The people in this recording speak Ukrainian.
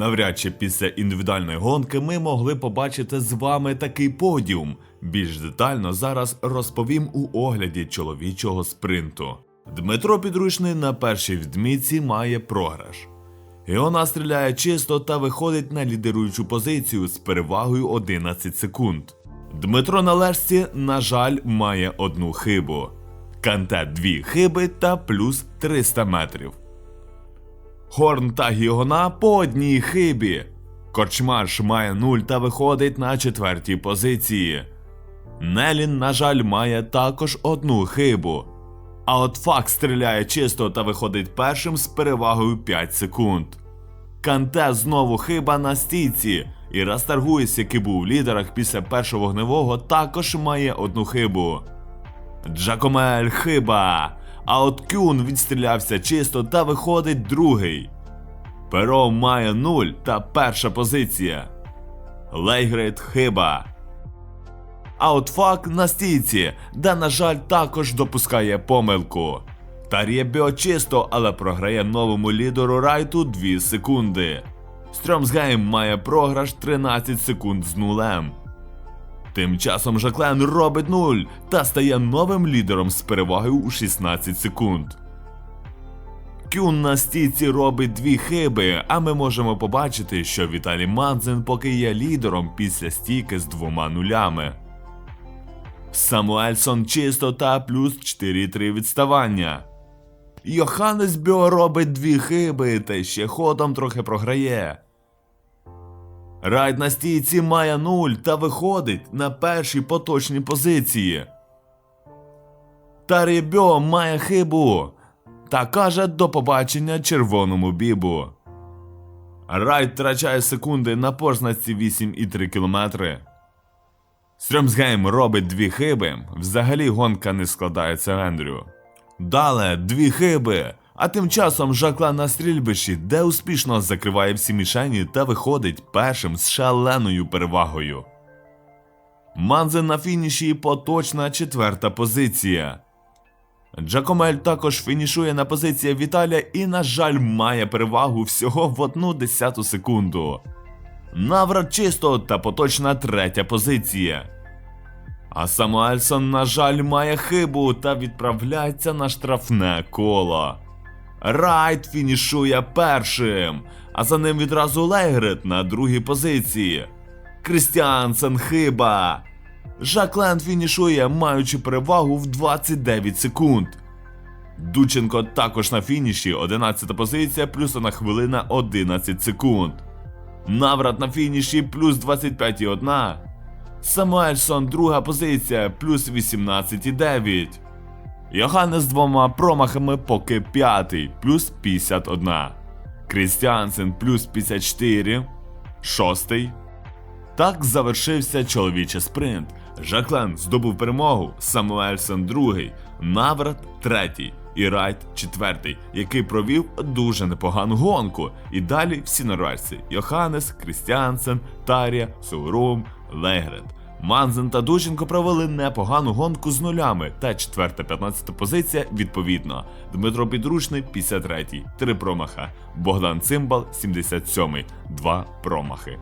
Навряд чи після індивідуальної гонки ми могли побачити з вами такий подіум. Більш детально зараз розповім у огляді чоловічого спринту. Дмитро Підручний на першій відмітці має програш. Іона стріляє чисто та виходить на лідируючу позицію з перевагою 11 секунд. Дмитро на лежці, на жаль, має одну хибу. Канте дві хиби та плюс 300 метрів. Хорн та Гіона по одній хибі. Корчмаш має 0 та виходить на четвертій позиції. Нелін, на жаль, має також одну хибу. А от Фак стріляє чисто та виходить першим з перевагою 5 секунд. Канте знову хиба на стійці, і Растаргуїс, який був у лідерах після першого вогневого, також має одну хибу. Джакомель хиба. А от Кюн відстрілявся чисто та виходить другий. Перо має 0 та перша позиція. Лейгрейд хиба. А от фак на стійці, де, на жаль, також допускає помилку. Тар'єбіо чисто, але програє новому лідеру райту 2 секунди. Стрьомсгейм має програш 13 секунд з нулем. Тим часом Жаклен робить 0 та стає новим лідером з перевагою у 16 секунд. Кюн на стійці робить дві хиби, а ми можемо побачити, що Віталій Манзен поки є лідером після стійки з двома нулями. Самуельсон чисто та плюс 4-3 відставання. Йоханнес Бьо робить дві хиби та ще ходом трохи програє. Райд на стійці має 0 та виходить на першій поточній позиції. Тарібьо має хибу та каже до побачення червоному бібу. Райд втрачає секунди на позначці 8,3 км. Стрьомсгейм робить дві хиби. Взагалі гонка не складається Ендрю. Далі дві хиби. А тим часом Жаклан на стрільбищі, де успішно закриває всі мішені та виходить першим з шаленою перевагою. Манзен на фініші поточна четверта позиція. Джакомель також фінішує на позиції Віталя і, на жаль, має перевагу всього в одну десяту секунду. Наврат чисто та поточна третя позиція. А Самуельсон, на жаль, має хибу та відправляється на штрафне коло. Райт фінішує першим, а за ним відразу Лейгрет на другій позиції. Крістіансен хиба. Жаклен фінішує, маючи перевагу в 29 секунд. Дученко також на фініші, 11 позиція, плюс 1 хвилина 11 секунд. Наврат на фініші плюс 25,1. Самуельсон друга позиція плюс 18,9. Йоганнес з двома промахами поки п'ятий плюс 51. Крістіансен плюс 54. Шостий. Так завершився чоловічий спринт. Жаклен здобув перемогу, Самуельсон другий, Наврат третій і Райт четвертий, який провів дуже непогану гонку. І далі всі норвежці Йоханнес, Крістіансен, Тарія, Саурум, Легрет. Манзен та Дученко провели непогану гонку з нулями та 4-15 позиція відповідно. Дмитро Підручний 53, 3 промаха. Богдан Цимбал 77, 2 промахи.